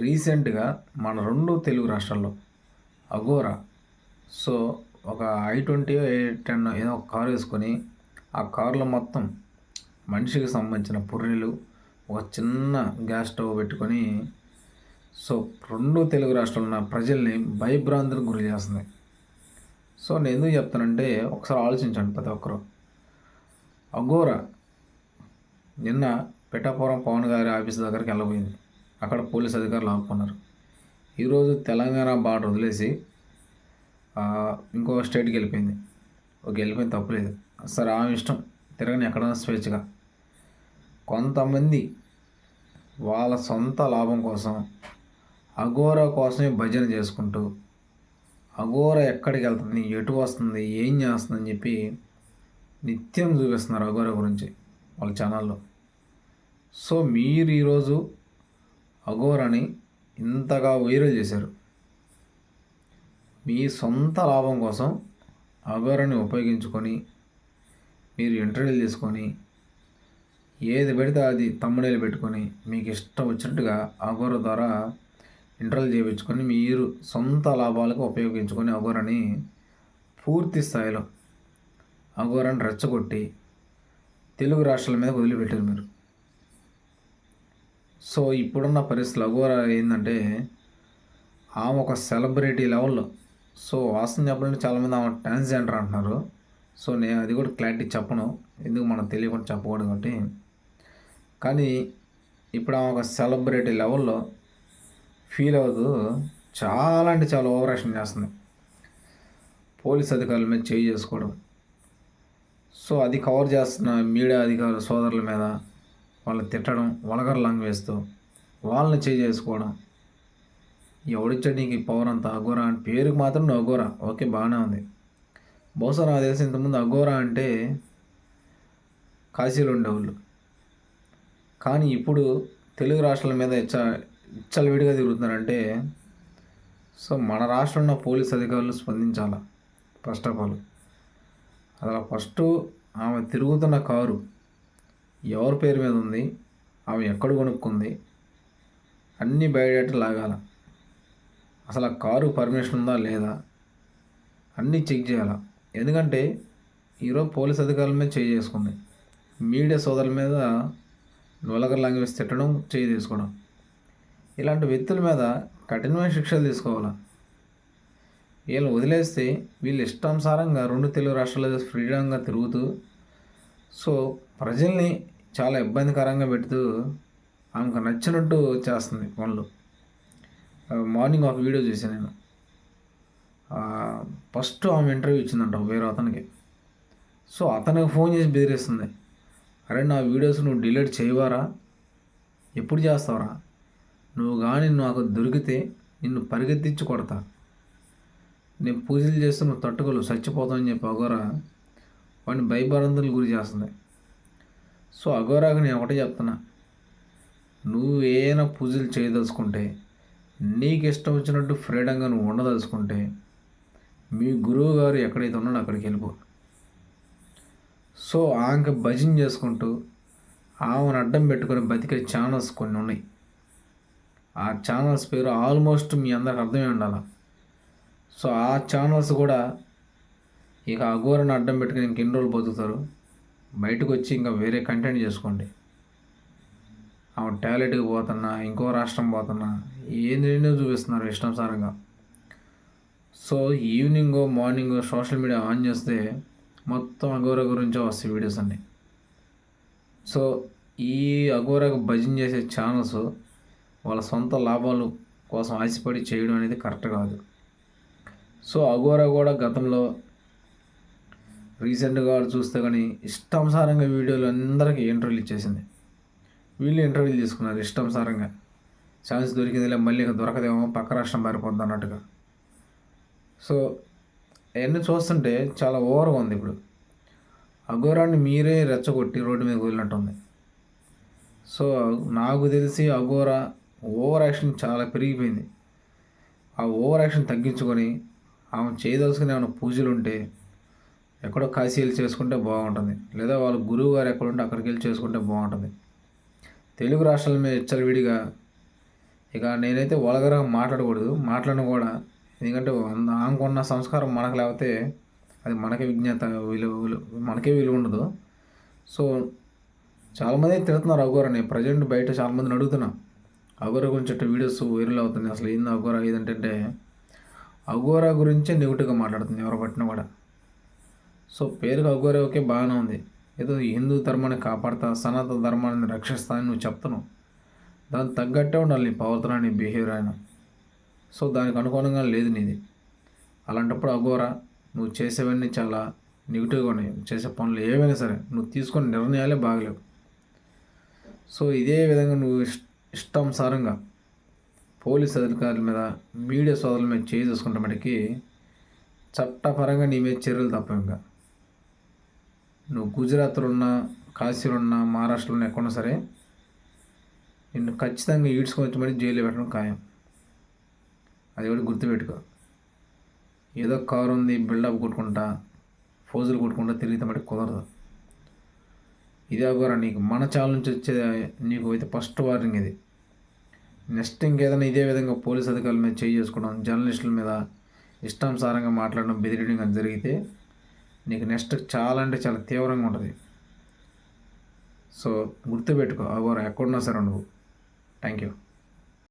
రీసెంట్గా మన రెండు తెలుగు రాష్ట్రాల్లో అగోరా సో ఒక ఐ ట్వంటీ ఏ టెన్ ఏదో ఒక కారు వేసుకొని ఆ కారులో మొత్తం మనిషికి సంబంధించిన పుర్రెలు ఒక చిన్న గ్యాస్ స్టవ్ పెట్టుకొని సో రెండు తెలుగు రాష్ట్రాల్లో ఉన్న ప్రజల్ని భయభ్రాంతులకు గురి చేస్తుంది. సో నేను ఎందుకు చెప్తానంటే ఒకసారి ఆలోచించండి ప్రతి ఒక్కరు. అగోరా నిన్న పిఠాపురం పవన్ గారి ఆఫీస్ దగ్గరికి వెళ్ళబోయింది. అక్కడ పోలీస్ అధికారులు ఆపుకున్నారు. ఈరోజు తెలంగాణ బార్డర్ వదిలేసి ఇంకో స్టేట్కి వెళ్ళిపోయింది. ఒక వెళ్ళిపోయింది తప్పులేదు సరే ఆమె ఇష్టం. తిరగని ఎక్కడైనా స్వేచ్ఛగా. కొంతమంది వాళ్ళ సొంత లాభం కోసం అఘోర కోసమే భజన చేసుకుంటూ అఘోర ఎక్కడికి వెళ్తుంది ఎటు వస్తుంది ఏం చేస్తుందని చెప్పి నిత్యం చూపిస్తున్నారు అఘోర గురించి వాళ్ళ ఛానల్లో. సో మీరు ఈరోజు అఘోరాని ఇంతగా వైరల్ చేశారు. మీ సొంత లాభం కోసం అఘోరాని ఉపయోగించుకొని మీరు ఇంటర్వ్యూలు తీసుకొని ఏది పెడితే అది తమ్ముడేలు పెట్టుకొని మీకు ఇష్టం వచ్చినట్టుగా అఘోర ద్వారా ఇంటర్వ్యూలు చేయించుకొని మీరు సొంత లాభాలకు ఉపయోగించుకొని అఘోరని పూర్తి స్థాయిలో అఘోరాన్ని రెచ్చగొట్టి తెలుగు రాష్ట్రాల మీద వదిలిపెట్టారు మీరు. సో ఇప్పుడున్న పరిస్థితులు అఘోర ఏంటంటే ఆమె ఒక సెలబ్రిటీ లెవెల్లో. సో వాస్తవం చెప్పాలంటే చాలామంది ఆమె ట్రాన్స్జెండర్ అంటున్నారు. సో నేను అది కూడా క్లారిటీ చెప్పను. ఎందుకు మనకు తెలియకుండా చెప్పకూడదు కాబట్టి. కానీ ఇప్పుడు ఆమె ఒక సెలబ్రిటీ లెవెల్లో ఫీల్ అవుతూ చాలా అంటే చాలా ఓవరాక్షన్ చేస్తుంది. పోలీస్ అధికారుల మీద చేయి చేసుకోవడం. సో అది కవర్ చేస్తున్న మీడియా అధికారుల సోదరుల మీద వాళ్ళని తిట్టడం వలగర లాంగ్వేజ్తో వాళ్ళని చేసుకోవడం. ఎవడిచ్చాడు నీకు ఈ పవర్ అంతా అఘోరా అని? పేరుకి మాత్రం నువ్వు అఘోరా. ఓకే బాగానే ఉంది. బహుశా నాకు తెలిసి ఇంతకుముందు అఘోరా అంటే కాశీలు ఉండేవాళ్ళు. కానీ ఇప్పుడు తెలుగు రాష్ట్రాల మీద ఇచ్చ ఇచ్చలవిడిగా తిరుగుతున్నారంటే సో మన రాష్ట్రంలో పోలీస్ అధికారులు స్పందించాల? ఫస్ట్ ఆఫ్ ఆల్ అసలు ఫస్ట్ ఆమె తిరుగుతున్న కారు ఎవరి పేరు మీద ఉంది? ఆమె ఎక్కడ కొనుక్కుంది? అన్ని బయోడేటా లాగాల. అసలు ఆ కారు పర్మిషన్ ఉందా లేదా? అన్నీ చెక్ చేయాలి. ఎందుకంటే ఈరోజు పోలీస్ అధికారుల మీద చేయి చేసుకుంది. మీడియా సోదరుల మీద నొలగర్ లాంగ్వేజ్ తిట్టడం చేయి తీసుకోవడం. ఇలాంటి వ్యక్తుల మీద కఠినమైన శిక్షలు తీసుకోవాలా. వీళ్ళు వదిలేస్తే వీళ్ళు ఇష్టానుసారంగా రెండు తెలుగు రాష్ట్రాల్లో ఫ్రీడంగా తిరుగుతూ సో ప్రజల్ని చాలా ఇబ్బందికరంగా పెడుతూ ఆమెకు నచ్చినట్టు చేస్తుంది పనులు. మార్నింగ్ ఒక వీడియో చూసాను నేను. ఫస్ట్ ఆమె ఇంటర్వ్యూ ఇచ్చిందంట వేరే అతనికి. సో అతనికి ఫోన్ చేసి బెదిరిస్తుంది. అరే నా వీడియోస్ నువ్వు డిలీట్ చేయవారా? ఎప్పుడు చేస్తావురా? నువ్వు కానీ నాకు దొరికితే నిన్ను పరిగెత్తించి కొడతా. నేను పూజలు చేస్తే నువ్వు తట్టుకోలు చచ్చిపోతావు అని చెప్పి అఘోరా వాడిని భయభరంతులు గురి చేస్తుంది సో అఘోరాకు నేను ఒకటే చెప్తున్నా. నువ్వు ఏదైనా పూజలు చేయదలుచుకుంటే నీకు ఇష్టం వచ్చినట్టు ఫ్రీడంగా నువ్వు ఉండదలుచుకుంటే మీ గురువు గారు ఎక్కడైతే ఉన్నాడో అక్కడికి వెళ్ళిపో. సో ఆమెకి భజన చేసుకుంటూ ఆమెను అడ్డం పెట్టుకొని బతికే ఛానల్స్ కొన్ని ఉన్నాయి. ఆ ఛానల్స్ పేరు ఆల్మోస్ట్ మీ అందరికి అర్థమై ఉండాలి? సో ఆ ఛానల్స్ కూడా ఇక అఘోరని అడ్డం పెట్టుకుని ఇంక ఎన్ని రోజులు బతుకుతారు? బయటకు వచ్చి ఇంకా వేరే కంటెంట్ చేసుకోండి. ఆమె టాయిలెట్కి పోతున్నా ఇంకో రాష్ట్రం పోతున్నా ఏంది చూపిస్తున్నారు ఇష్టానుసారంగా? So evening morning social media on చేస్తే మొత్తం అఘోర గురించే వస్తాయి వీడియోస్ అన్నీ. సో ఈ అఘోరకు భజన చేసే ఛానల్స్ వాళ్ళ సొంత లాభాలు కోసం ఆశపడి చేయడం అనేది కరెక్ట్ కాదు. సో అఘోరా కూడా గతంలో రీసెంట్గా చూస్తే కానీ ఇష్టానుసారంగా వీడియోలు అందరికీ ఇంటర్వ్యూలు ఇచ్చేసింది. వీళ్ళు ఇంటర్వ్యూలు తీసుకున్నారు ఇష్టానుసారంగా. ఛాన్స్ దొరికిందిలే మళ్ళీ దొరకదేమో పక్క రాష్ట్రం పారిపోద్ది అన్నట్టుగా. సో అవన్నీ చూస్తుంటే చాలా ఓవర్గా ఉంది ఇప్పుడు. అఘోరాన్ని మీరే రెచ్చగొట్టి రోడ్డు మీద వదిలినట్టుంది. సో నాకు తెలిసి అఘోరా ఓవర్ యాక్షన్ చాలా పెరిగిపోయింది. ఆ ఓవర్ యాక్షన్ తగ్గించుకొని ఆమె చేయదలుచుకునే ఏమైనా పూజలు ఉంటే ఎక్కడో కాశీ వెళ్ళి చేసుకుంటే బాగుంటుంది. లేదా వాళ్ళ గురువు గారు ఎక్కడ ఉంటే అక్కడికి వెళ్ళి చేసుకుంటే బాగుంటుంది. తెలుగు రాష్ట్రాల మీద విడిగా ఇక నేనైతే వలగరగా మాట్లాడకూడదు. మాట్లాడను కూడా ఎందుకంటే ఆమెకున్న సంస్కారం మనకు లేకపోతే అది మనకే విజ్ఞత విలువ విలువ- మనకే విలువ ఉండదు. సో చాలామంది తిడుతున్నారు అఘోరని. ప్రజెంట్ బయట చాలామందిని అడుగుతున్నా. అఘోర గురించి అట్ట వీడియోస్ వైరల్ అవుతున్నాయి. అసలు ఏంది అఘోర? ఇదంటే అఘోర గురించే నెగిటివ్గా మాట్లాడుతుంది ఎవరు పట్టినా కూడా. సో పేరుకి అఘోర ఓకే బాగానే ఉంది. ఏదో హిందూ ధర్మాన్ని కాపాడుతా సనాతన ధర్మాన్ని రక్షిస్తా అని నువ్వు చెప్తున్నావు. దానికి తగ్గట్టే ఉండాలి నీ ప్రవర్తన నీ బిహేవియర్ అయినా. సో దానికి అనుగుణంగా లేదు నీది. అలాంటప్పుడు అఘోరా నువ్వు చేసేవన్నీ చాలా నెగిటివ్గా ఉన్నాయి. నువ్వు చేసే పనులు ఏవైనా సరే నువ్వు తీసుకునే నిర్ణయాలే బాగలేవు. సో ఇదే విధంగా నువ్వు ఇష్- ఇష్టానుసారంగా పోలీస్ అధికారుల మీద మీడియా సోదరుల మీద చేయి చేసుకుంటే మటుకి చట్టపరంగా నీ మీద చర్యలు తప్ప ఇంకా. నువ్వు గుజరాత్లో ఉన్నా కాశీలో ఉన్నా మహారాష్ట్రలో ఉన్నా ఎక్కడున్నా సరే నిన్ను ఖచ్చితంగా ఈడ్చుకొని వచ్చి జైలు పెట్టడం ఖాయం. అది కూడా గుర్తుపెట్టుకో. ఏదో కారు ఉంది బిల్డప్ కొట్టుకుంటా ఫోజులు కొట్టుకుంటా తిరిగితే మటుకు కుదరదు. ఇదే కూడా నీకు మన చాల నుంచి వచ్చే నీకు అయితే ఫస్ట్ వార్నింగ్ ఇది. నెక్స్ట్ ఇంకేదైనా ఇదే విధంగా పోలీస్ అధికారుల మీద చేయి చేసుకోవడం జర్నలిస్టుల మీద ఇష్టానుసారంగా మాట్లాడడం బెదిరియడం కానీ జరిగితే నీకు నెక్స్ట్ చాలా అంటే చాలా తీవ్రంగా ఉంటుంది. సో గుర్తుపెట్టుకో అగోరా ఎక్కడున్నా సరే నువ్వు థ్యాంక్ యూ